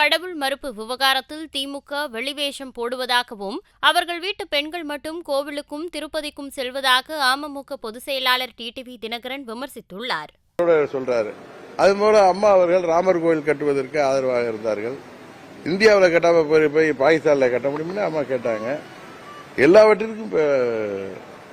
கடவுள் மறுப்பு விவகாரத்தில் திமுக வெளிவேஷம் போடுவதாகவும் அவர்கள் வீட்டு பெண்கள் மட்டும் கோவிலுக்கும் திருப்பதிக்கும் செல்வதாக அமமுக பொதுச் செயலாளர் டிடிவி தினகரன் விமர்சித்துள்ளார். சொல்றாரு. அது போல அம்மா அவர்கள் ராமர் கோயில் கட்டுவதற்கு ஆதரவாக இருந்தார்கள். இந்தியாவில் கட்டாம போய் போய் பாகிஸ்தானில் கட்ட முடியும்னு அம்மா கேட்டாங்க. எல்லாவற்றிற்கும்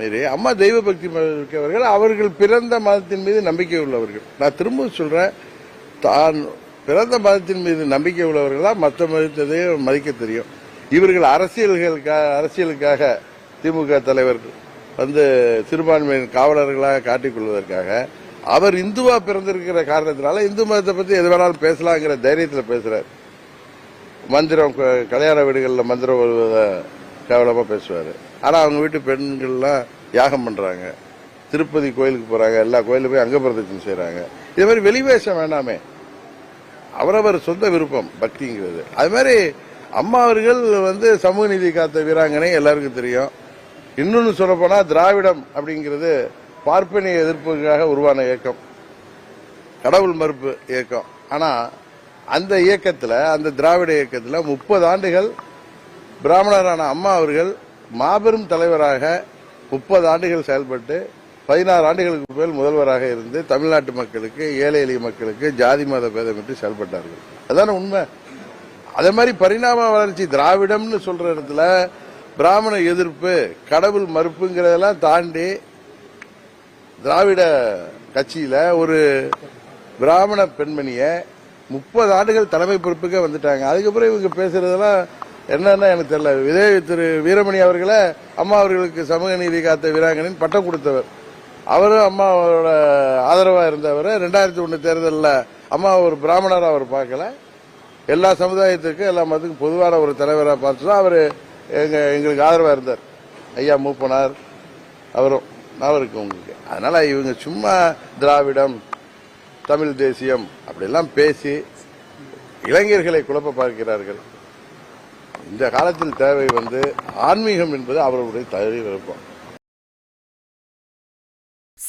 மீறி அம்மா தெய்வ பக்தி மிக்கவர்கள். அவர்கள் பிறந்த மதத்தின் மீது நம்பிக்கை உள்ளவர்கள். நான் திரும்ப சொல்றேன். தான் பிறந்த மதத்தின் மீது நம்பிக்கை உள்ளவர்களா மற்ற மதத்தையும் மதிக்க தெரியும். இவர்கள் அரசியல்களுக்காக அரசியலுக்காக திமுக தலைவர் வந்து சிறுபான்மையின் காவலர்களாக காட்டிக்கொள்வதற்காக அவர் இந்துவா பிறந்திருக்கிற காரணத்தினால இந்து மதத்தை பத்தி எது வேணாலும் பேசலாங்கிற தைரியத்தில் பேசுறாரு. மந்திரம் க- கல்யாண வீடுகளில் மந்திரம் வருவதை கேவலமா பேசுவார். ஆனால் அவங்க வீட்டு பெண்கள்லாம் யாகம் பண்றாங்க. திருப்பதி கோயிலுக்கு போறாங்க. எல்லா கோயிலும் போய் அங்க பிரதட்சணம் செய்றாங்க. இது மாதிரி வெளிவேஷம் வேணாமே. அவரவர் சொந்த விருப்பம் பக்திங்கிறது. அது மாதிரி அம்மா அவர்கள் வந்து சமூக நீதி காத்த வீராங்கனை எல்லாருக்கும் தெரியும். இன்னொன்னு சொல்ல போனா திராவிடம் அப்படிங்கிறது பார்ப்பனிய எதிர்ப்புக்காக உருவான இயக்கம். கடவுள் மறுப்பு இயக்கம். ஆனா அந்த இயக்கத்துல அந்த திராவிட இயக்கத்துல முப்பது ஆண்டுகள் பிராமணரான அம்மா அவர்கள் மாபெரும் தலைவராக முப்பது ஆண்டுகள் செயல்பட்டு பதினாறு ஆண்டுகளுக்கு மேல் முதல்வராக இருந்து தமிழ்நாட்டு மக்களுக்கு ஏழை எளிய மக்களுக்கு ஜாதி மத பேதமின்றி செயல்பட்டார்கள். அதான உண்மை? அதே மாதிரி பரிணாம வளர்ச்சி திராவிடம்னு சொல்ற இடத்துல பிராமண எதிர்ப்பு கடவுள் மறுப்புங்கிறதெல்லாம் தாண்டி திராவிட கட்சியில ஒரு பிராமண பெண்மணிய முப்பது ஆண்டுகள் தலைமை பொறுப்புக்கே வந்துட்டாங்க. அதுக்கப்புறம் இவங்க பேசுறதெல்லாம் என்னன்னா எனக்கு தெரியல. இதே திரு வீரமணி அவர்களை அம்மா அவர்களுக்கு சமூக நீதி காத்த வீராங்கனின் பட்டம் கொடுத்தவர். அவரும் அம்மாவோட ஆதரவா இருந்தவர். ரெண்டாயிரத்தி ஒன்று தேர்தலில் அம்மா ஒரு பிராமணராக அவர் பார்க்கல. எல்லா சமுதாயத்துக்கும் எல்லா மதத்துக்கும் பொதுவான ஒரு தலைவராக பார்த்து தான் அவர் எங்க எங்களுக்கு ஆதரவா இருந்தார். ஐயா மூப்பனார் அவரும் நான் இருக்கு உங்களுக்கு. அதனால இவங்க சும்மா திராவிடம் தமிழ் தேசியம் அப்படிலாம் பேசி இளைஞர்களை குழப்ப பார்க்கிறார்கள். இந்த காலத்தில் தேவை வந்து ஆன்மீகம் என்பது அவர்களுடைய தகுதி விருப்பம்.